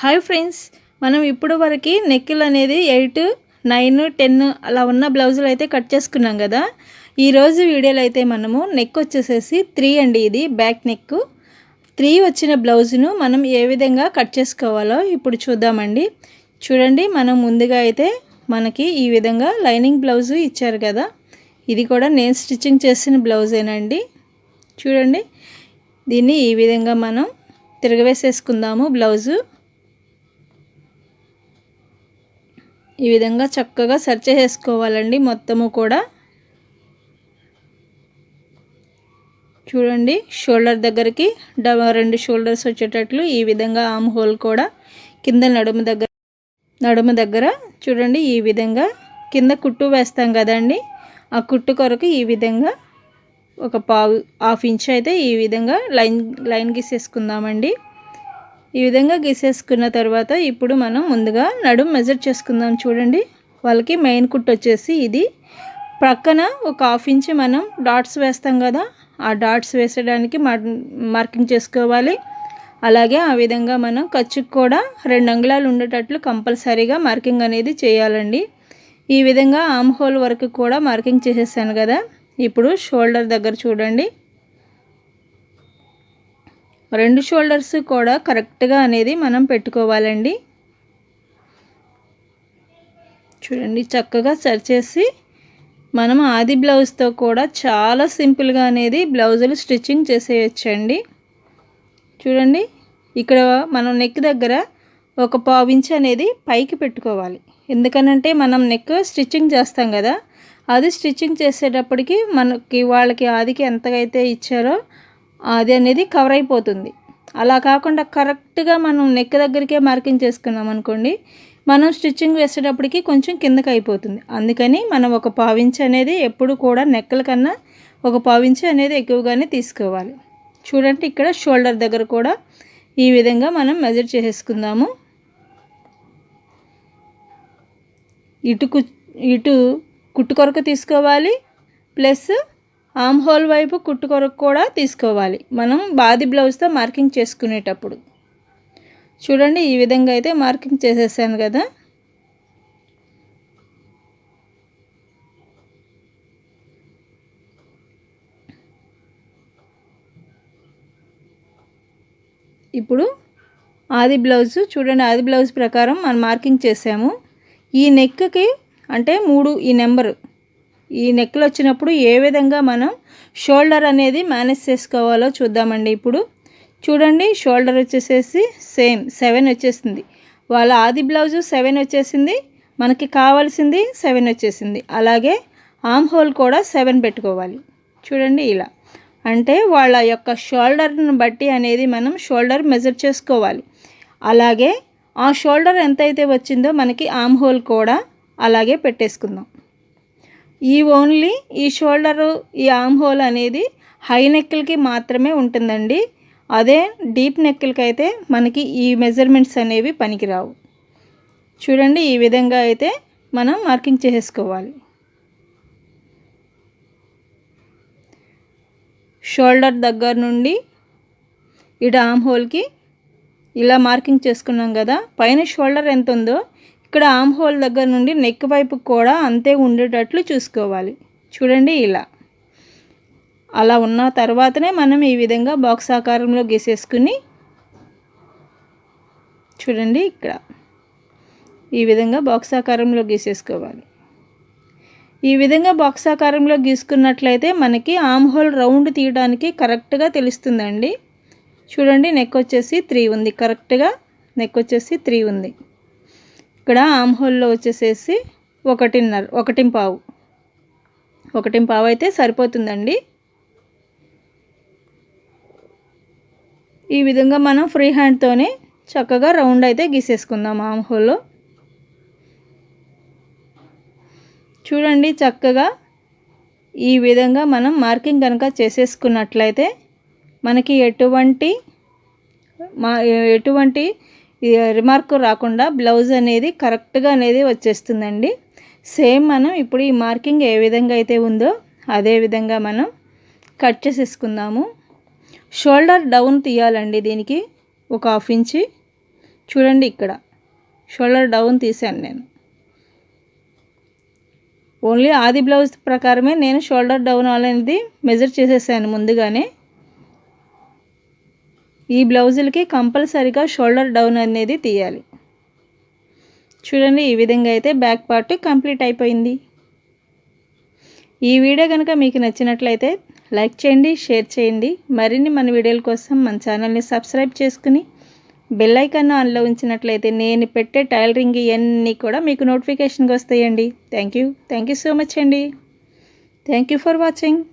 Hi friends మనం ఇప్పుడు వరకు నెక్కులు అనేది ఎయిట్ నైన్ టెన్ అలా ఉన్న బ్లౌజులు అయితే కట్ చేసుకున్నాం కదా. ఈరోజు వీడియోలో అయితే మనము నెక్ వచ్చేసేసి త్రీ అండి ఇది బ్యాక్ నెక్ త్రీ వచ్చిన బ్లౌజును మనం ఏ విధంగా కట్ చేసుకోవాలో ఇప్పుడు చూద్దామండి. చూడండి మనం ముందుగా అయితే మనకి ఈ విధంగా లైనింగ్ బ్లౌజు ఇచ్చారు కదా. ఇది కూడా నేను స్టిచ్చింగ్ చేసిన బ్లౌజేనండి. చూడండి దీన్ని ఈ విధంగా మనం తిరగవేసేసుకుందాము బ్లౌజు. ఈ విధంగా చక్కగా సర్చ్ చేసుకోవాలండి మొత్తము కూడా. చూడండి షోల్డర్ దగ్గరికి రెండు షోల్డర్స్ వచ్చేటట్లు ఈ విధంగా ఆమ్ హోల్ కూడా కింద నడుము దగ్గర నడుము దగ్గర చూడండి ఈ విధంగా కింద కుట్టు వేస్తాం కదండి. ఆ కుట్టు కొరకు ఈ విధంగా ఒక పావు హాఫ్ ఇంచ్ అయితే ఈ విధంగా లైన్ లైన్ గీసేసుకుందామండి. ఈ విధంగా గీసేసుకున్న తర్వాత ఇప్పుడు మనం ముందుగా నడుము మెజర్ చేసుకుందాం చూడండి. వాళ్ళకి మెయిన్ కుట్ వచ్చేసి ఇది. ప్రక్కన ఒక హాఫ్ ఇంచ్ మనం డాట్స్ వేస్తాం కదా ఆ డాట్స్ వేసడానికి మార్కింగ్ చేసుకోవాలి. అలాగే ఆ విధంగా మనం ఖర్చుకు కూడా రెండు అంగుళాలు ఉండేటట్లు కంపల్సరీగా మార్కింగ్ అనేది చేయాలండి. ఈ విధంగా ఆమ్ హోల్ వరకు కూడా మార్కింగ్ చేసేసాను కదా. ఇప్పుడు షోల్డర్ దగ్గర చూడండి. రెండు షోల్డర్స్ కూడా కరెక్ట్గా అనేది మనం పెట్టుకోవాలండి. చూడండి చక్కగా సరిచేసి మనం ఆది బ్లౌజ్తో కూడా చాలా సింపుల్గా అనేది బ్లౌజులు స్టిచ్చింగ్ చేసేయచ్చండి. చూడండి ఇక్కడ మనం నెక్ దగ్గర ఒక పావించి అనేది పైకి పెట్టుకోవాలి. ఎందుకనంటే మనం నెక్ స్టిచ్చింగ్ చేస్తాం కదా అది స్టిచ్చింగ్ చేసేటప్పటికి మనకి వాళ్ళకి ఆదికి ఎంతగైతే ఇచ్చారో అది అనేది కవర్ అయిపోతుంది. అలా కాకుండా కరెక్ట్గా మనం నెక్ దగ్గరికే మార్కింగ్ చేసుకున్నాం అనుకోండి మనం స్టిచ్చింగ్ వేసేటప్పటికి కొంచెం కిందకి అయిపోతుంది. అందుకని మనం ఒక పావించి అనేది ఎప్పుడు కూడా నెక్కల కన్నా ఒక పావించి అనేది ఎక్కువగానే తీసుకోవాలి. చూడండి ఇక్కడ షోల్డర్ దగ్గర కూడా ఈ విధంగా మనం మెజర్ చేసేసుకుందాము. ఇటు కు ఇటు కుట్టు కొరకు తీసుకోవాలి ప్లస్ ఆమ్ హోల్ వైపు కుట్టు కొరకు కూడా తీసుకోవాలి. మనం బాది బ్లౌజ్తో మార్కింగ్ చేసుకునేటప్పుడు. చూడండి ఈ విధంగా అయితే మార్కింగ్ చేసేసాను కదా. ఇప్పుడు ఆది బ్లౌజ్ చూడండి ఆది బ్లౌజ్ ప్రకారం మనం మార్కింగ్ చేసాము. ఈ నెక్కి అంటే మూడు ఈ నెంబరు. ఈ నెక్లు వచ్చినప్పుడు ఏ విధంగా మనం షోల్డర్ అనేది మేనేజ్ చేసుకోవాలో చూద్దామండి. ఇప్పుడు చూడండి షోల్డర్ వచ్చేసేసి సేమ్ సెవెన్ వచ్చేసింది. వాళ్ళ ఆది బ్లౌజు సెవెన్ వచ్చేసింది మనకి కావాల్సింది సెవెన్ వచ్చేసింది. అలాగే ఆమ్ హోల్ కూడా సెవెన్ పెట్టుకోవాలి. చూడండి ఇలా. అంటే వాళ్ళ యొక్క షోల్డర్ను బట్టి అనేది మనం షోల్డర్ మెజర్ చేసుకోవాలి. అలాగే ఆ షోల్డర్ ఎంతైతే వచ్చిందో మనకి ఆమ్ హోల్ కూడా అలాగే పెట్టేసుకుందాం. ఈ ఓన్లీ ఈ షోల్డరు ఈ ఆమ్ హోల్ అనేది హై నెక్లకి మాత్రమే ఉంటుందండి. అదే డీప్ నెక్లకి అయితే మనకి ఈ మెజర్మెంట్స్ అనేవి పనికిరావు. చూడండి ఈ విధంగా అయితే మనం మార్కింగ్ చేసేసుకోవాలి షోల్డర్ దగ్గర నుండి ఇటు ఆమ్ హోల్కి ఇలా మార్కింగ్ చేసుకున్నాం కదా పైన షోల్డర్ ఎంత ఉందో ఇక్కడ ఆమ్ హోల్ దగ్గర నుండి నెక్ వైపు కూడా అంతే ఉండేటట్లు చూసుకోవాలి. చూడండి ఇలా. అలా ఉన్న తర్వాతనే మనం ఈ విధంగా బాక్స్ ఆకారంలో గీసేసుకుని చూడండి ఇక్కడ. ఈ విధంగా బాక్స్ ఆకారంలో గీసేసుకోవాలి. ఈ విధంగా బాక్స్ ఆకారంలో గీసుకున్నట్లయితే మనకి ఆమ్ హోల్ రౌండ్ తీయడానికి కరెక్ట్గా తెలుస్తుందండి. చూడండి నెక్ వచ్చేసి త్రీ ఉంది. కరెక్ట్గా నెక్ వచ్చేసి త్రీ ఉంది. ఇక్కడ ఆమ్ హోల్లో వచ్చేసేసి ఒకటిన్నర ఒకటి పావు ఒకటి పావు అయితే సరిపోతుందండి. ఈ విధంగా మనం ఫ్రీ హ్యాండ్తోనే చక్కగా రౌండ్ అయితే గీసేసుకుందాం ఆమ్ హోల్లో చూడండి చక్కగా ఈ విధంగా మనం మార్కింగ్ కనుక చేసేసుకున్నట్లయితే మనకి ఎటువంటి మా ఎటువంటి రిమార్క్ రాకుండా బ్లౌజ్ అనేది కరెక్ట్గా అనేది వచ్చేస్తుందండి. సేమ్ మనం ఇప్పుడు ఈ మార్కింగ్ ఏ విధంగా అయితే ఉందో అదే విధంగా మనం కట్ చేసేసుకుందాము. షోల్డర్ డౌన్ తీయాలండి దీనికి ఒక హాఫ్ ఇంచి చూడండి ఇక్కడ. షోల్డర్ డౌన్ తీసాను నేను. ఓన్లీ ఆది బ్లౌజ్ ప్రకారమే నేను షోల్డర్ డౌన్ అనేది మెజర్ చేసేసాను ముందుగానే. ఈ బ్లౌజులకి కంపల్సరిగా షోల్డర్ డౌన్ అనేది తీయాలి. చూడండి ఈ విధంగా అయితే బ్యాక్ పార్ట్ కంప్లీట్ అయిపోయింది. ఈ వీడియో కనుక మీకు నచ్చినట్లయితే లైక్ చేయండి షేర్ చేయండి. మరిన్ని మన వీడియోల కోసం మన ఛానల్ని సబ్స్క్రైబ్ చేసుకుని బెల్ ఐకాన్ ఆన్లో ఉంచినట్లయితే నేను పెట్టే టైలరింగ్ ఇవన్నీ కూడా మీకు నోటిఫికేషన్కి వస్తాయండి. Thank you. Thank you so much అండి. Thank you for watching.